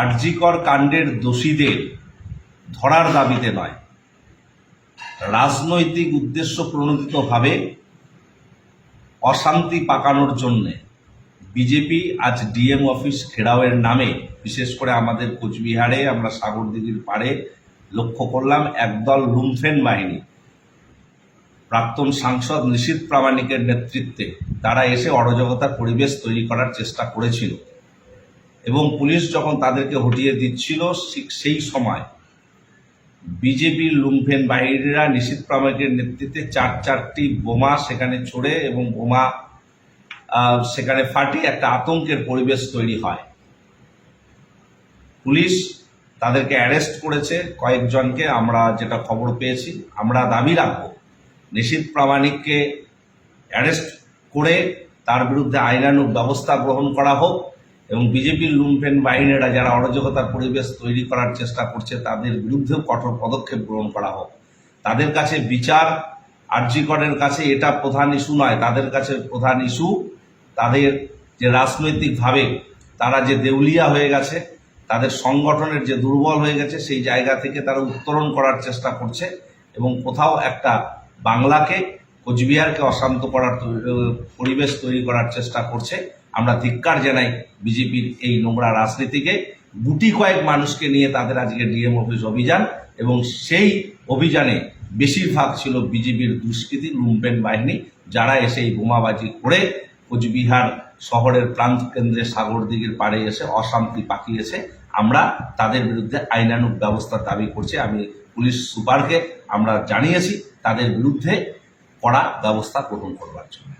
আরজিকর কাণ্ডের দোষীদের ধরার দাবিতে নয়। রাজনৈতিক উদ্দেশ্য প্রণোদিতভাবে অশান্তি পাকানোর জন্যে বিজেপি আজ ডিএম অফিস ঘেরাওয়ের নামে, বিশেষ করে আমাদের কোচবিহারে, আমরা সাগরদিঘির পাড়ে লক্ষ্য করলাম একদল লুমফেন বাহিনী। প্রাক্তন সাংসদ নিশীত প্রামাণিকের নেতৃত্বে তারা এসে অরাজকতার পরিবেশ তৈরি করার চেষ্টা করেছিল। এবং পুলিশ যখন তাদেরকে হটিয়ে দিচ্ছিল সেই সময় বিজেপির লুম্ফেন বাহিনীরা নিশীত প্রামাণিকের নেতৃত্বে চার চারটি বোমা সেখানে ছোড়ে এবং বোমা সেখানে ফাটিয়ে একটা আতঙ্কের পরিবেশ তৈরি হয়। পুলিশ তাদেরকে অ্যারেস্ট করেছে। কয়েকজনকে আমরা যেটা খবর পেয়েছি, আমরা দাবি রাখব, নিশীত প্রামাণিককে অ্যারেস্ট করে তার বিরুদ্ধে আইনানুগ ব্যবস্থা গ্রহণ করা হোক। এবং বিজেপির লুম্পেন বাহিনীরা যারা অরাজকতার পরিবেশ তৈরি করার চেষ্টা করছে, তাদের বিরুদ্ধেও কঠোর পদক্ষেপ গ্রহণ করা হোক। তাদের কাছে বিচার আর্যিকরের কাছে এটা প্রধান ইস্যু নয়, তাদের কাছে প্রধান ইস্যু তাদের যে রাজনৈতিকভাবে তারা যে দেউলিয়া হয়ে গেছে, তাদের সংগঠনের যে দুর্বল হয়ে গেছে, সেই জায়গা থেকে তারা উত্তরণ করার চেষ্টা করছে এবং কোথাও একটা বাংলাকে, কোচবিহারকে অশান্ত করার পরিবেশ তৈরি করার চেষ্টা করছে। আমরা ধিক্কার জানাই বিজেপির এই নোংরা রাজনীতিকে। গুটি কয়েক মানুষকে নিয়ে তাদের আজকে ডিএম অফিস অভিযান এবং সেই অভিযানে বেশিরভাগ ছিল বিজেপির দুষ্কৃতী, লুম্পেন বাহিনী। যারা এসে এই বোমাবাজি করে কোচবিহার শহরের প্রান্ত কেন্দ্রে সাগরদিঘির পাড়ে এসে অশান্তি পাকিয়েছে। আমরা তাদের বিরুদ্ধে আইনানুগ ব্যবস্থার দাবি করছি। আমি পুলিশ সুপারকে আমরা জানিয়েছি, তাদের বিরুদ্ধে কড়া ব্যবস্থা গ্রহণ করবার জন্য।